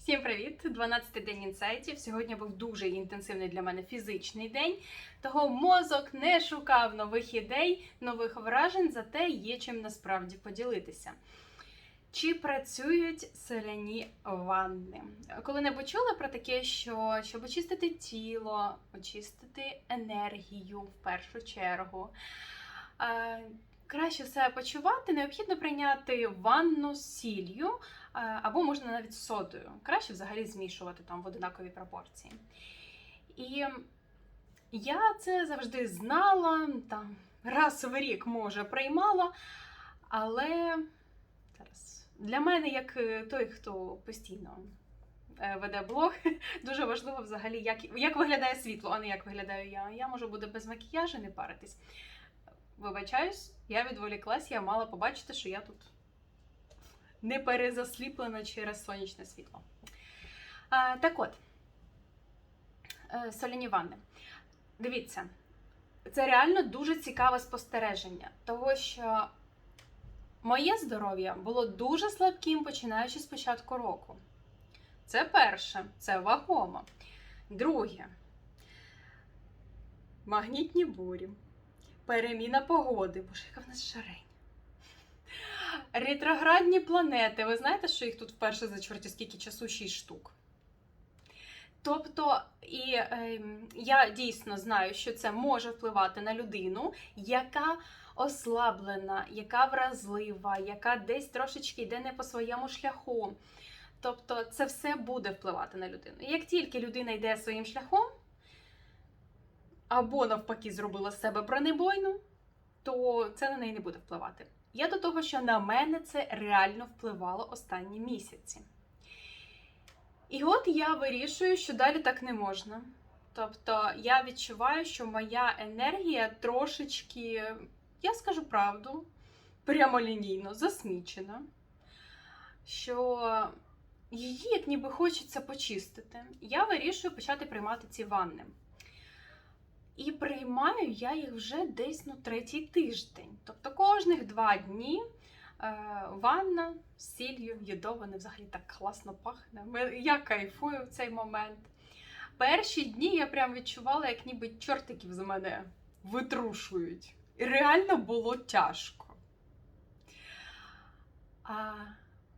Всім привіт! 12-й день інсайтів. Сьогодні був дуже інтенсивний для мене фізичний день. Того мозок не шукав нових ідей, нових вражень, зате є чим насправді поділитися. Чи працюють соляні ванни? Коли-небудь чула про таке, що щоб очистити тіло, очистити енергію в першу чергу. Краще себе почувати, необхідно прийняти ванну з сіллю е, або можна навіть содою. Краще взагалі змішувати там в одинакові пропорції. І я це завжди знала, там раз в рік може приймала, але зараз для мене, як е, той, хто постійно е, веде блог, дуже важливо взагалі, як, як виглядає світло, а не як виглядаю я. Я можу бути без макіяжу, не паритись. Вибачаюсь, я відволіклась, я мала побачити, що я тут не перезасліплена через сонячне світло. А, так от, е, соляні ванни. Дивіться, це реально дуже цікаве спостереження, того що моє здоров'я було дуже слабким, починаючи з початку року. Це перше, це вагомо. Друге, магнітні бурі переміна погоди. Боже, яка в нас жарень. Ретроградні планети. Ви знаєте, що їх тут вперше за чорті скільки часу? 6 штук. Тобто, і е, я дійсно знаю, що це може впливати на людину, яка ослаблена, яка вразлива, яка десь трошечки йде не по своєму шляху. Тобто, це все буде впливати на людину. І як тільки людина йде своїм шляхом, або навпаки зробила з себе бронебойну, то це на неї не буде впливати. Я до того, що на мене це реально впливало останні місяці. І от я вирішую, що далі так не можна. Тобто я відчуваю, що моя енергія трошечки, я скажу правду, прямолінійно засмічена, що її як ніби хочеться почистити. Я вирішую почати приймати ці ванни. І приймаю я їх вже десь ну, третій тиждень. Тобто кожних два дні е, ванна з сіллю йодоване взагалі так класно пахне. Я кайфую в цей момент. Перші дні я прям відчувала, як ніби чортиків з мене витрушують. І реально було тяжко. А,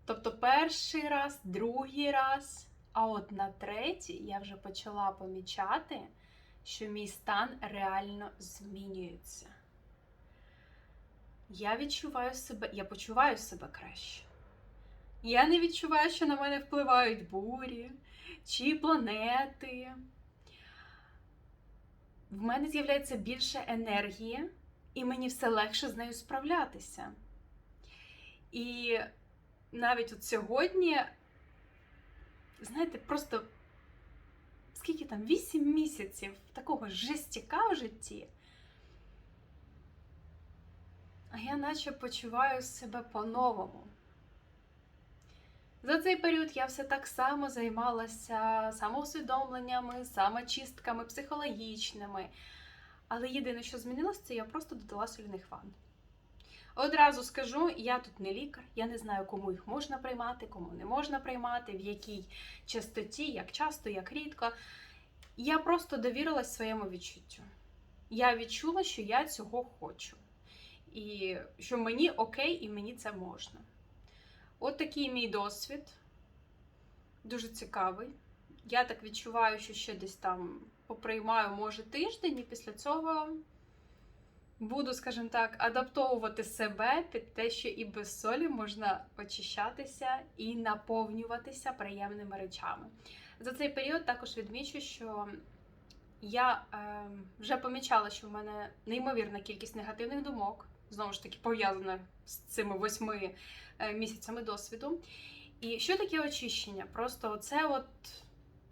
тобто перший раз, другий раз, а от на третій я вже почала помічати що мій стан реально змінюється. Я відчуваю себе, я почуваю себе краще. Я не відчуваю, що на мене впливають бурі чи планети. В мене з'являється більше енергії, і мені все легше з нею справлятися. І навіть от сьогодні, знаєте, просто скільки там, 8 місяців такого жестяка в житті. А я наче почуваю себе по-новому. За цей період я все так само займалася самоусвідомленнями, самочистками психологічними. Але єдине, що змінилося, це я просто додала соляних ванн. Одразу скажу, я тут не лікар, я не знаю, кому їх можна приймати, кому не можна приймати, в якій частоті, як часто, як рідко. Я просто довірилась своєму відчуттю. Я відчула, що я цього хочу. І що мені окей, і мені це можна. От такий мій досвід. Дуже цікавий. Я так відчуваю, що ще десь там поприймаю, може, тиждень, і після цього буду, скажімо так, адаптовувати себе під те, що і без солі можна очищатися і наповнюватися приємними речами. За цей період також відмічу, що я е, вже помічала, що в мене неймовірна кількість негативних думок, знову ж таки, пов'язана з цими восьми е, місяцями досвіду. І що таке очищення? Просто це от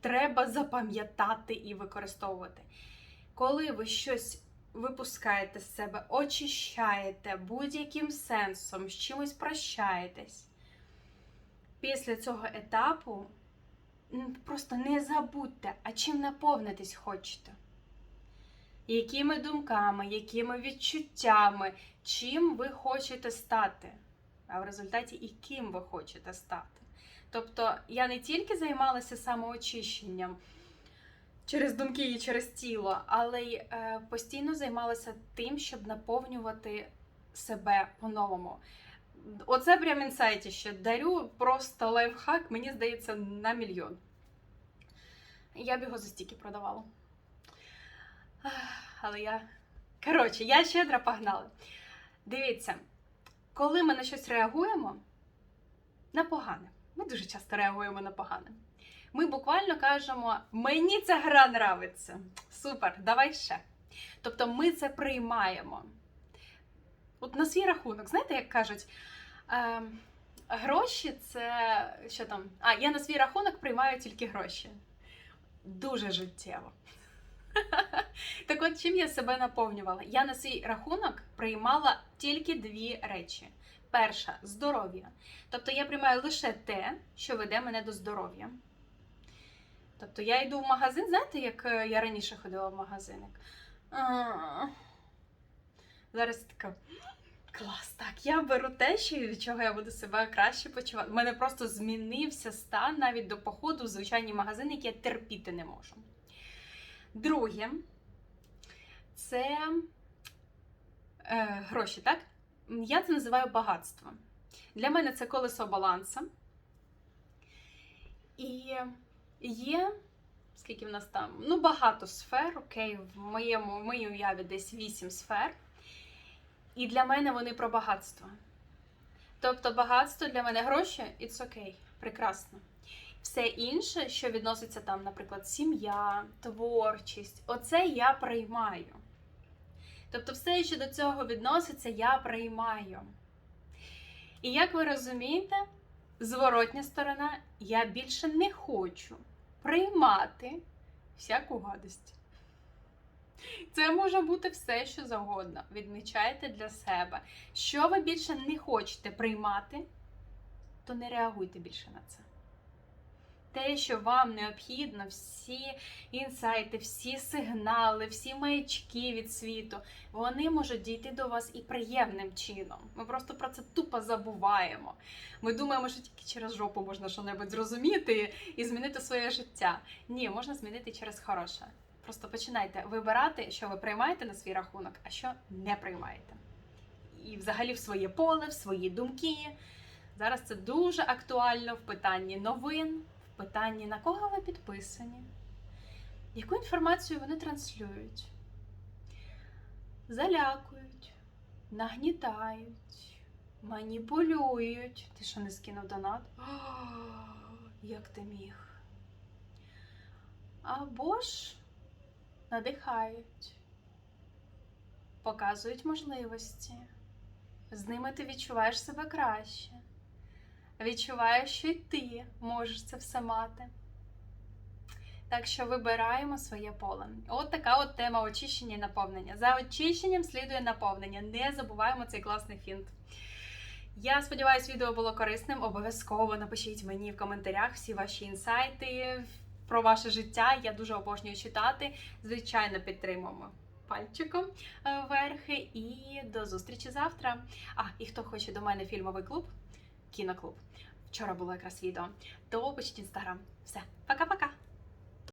треба запам'ятати і використовувати. Коли ви щось випускаєте з себе, очищаєте будь-яким сенсом, з чимось прощаєтесь. Після цього етапу просто не забудьте, а чим наповнитись хочете. Якими думками, якими відчуттями, чим ви хочете стати, а в результаті і ким ви хочете стати. Тобто я не тільки займалася самоочищенням через думки і через тіло, але й е, постійно займалася тим, щоб наповнювати себе по-новому. Оце прям інсайтіще. Дарю просто лайфхак, мені здається, на мільйон. Я б його за стільки продавала. Але я. Коротше, я щедра погнала. Дивіться, коли ми на щось реагуємо, на погане. Ми дуже часто реагуємо на погане. Ми буквально кажемо: мені ця гра нравиться. Супер, давай ще. Тобто ми це приймаємо. От на свій рахунок, знаєте, як кажуть, е, гроші це що там? А, я на свій рахунок приймаю тільки гроші. Дуже життєво. Так от чим я себе наповнювала? Я на свій рахунок приймала тільки дві речі. Перша здоров'я. Тобто я приймаю лише те, що веде мене до здоров'я. Тобто я йду в магазин, знаєте, як е, я раніше ходила в магазиник? Зараз така. Клас, так, я беру те, що від чого я буду себе краще почувати. У мене просто змінився стан навіть до походу в звичайні магазини, які я терпіти не можу. Друге, це е, гроші, так? Я це називаю багатство. Для мене це колесо баланса. І є, скільки в нас там? Ну, багато сфер, окей, в моєму, в моїй уяві десь 8 сфер. І для мене вони про багатство. Тобто багатство для мене гроші it's окей, прекрасно. Все інше, що відноситься там, наприклад, сім'я, творчість, оце я приймаю. Тобто, все, що до цього відноситься, я приймаю. І як ви розумієте, зворотня сторона, я більше не хочу приймати всяку гадость. Це може бути все, що завгодно. Відмічайте для себе. Що ви більше не хочете приймати, то не реагуйте більше на це. Те, що вам необхідно, всі інсайти, всі сигнали, всі маячки від світу, вони можуть дійти до вас і приємним чином. Ми просто про це тупо забуваємо. Ми думаємо, що тільки через жопу можна щось зрозуміти і змінити своє життя. Ні, можна змінити через хороше. Просто починайте вибирати, що ви приймаєте на свій рахунок, а що не приймаєте. І взагалі в своє поле, в свої думки. Зараз це дуже актуально в питанні новин, питанні на кого ви підписані, яку інформацію вони транслюють, залякують, нагнітають, маніпулюють. Ти що не скинув донат? О, як ти міг? Або ж надихають, показують можливості. З ними ти відчуваєш себе краще. Відчуваєш, що й ти можеш це все мати. Так що вибираємо своє поле. От така от тема очищення і наповнення. За очищенням слідує наповнення. Не забуваємо цей класний фінт. Я сподіваюся, відео було корисним. Обов'язково напишіть мені в коментарях всі ваші інсайти про ваше життя. Я дуже обожнюю читати. Звичайно, підтримуємо пальчиком е, вверхи. І до зустрічі завтра. А, і хто хоче до мене фільмовий клуб, кіноклуб. Вчора було якраз відео. То пишіть інстаграм. Все, пока-пока!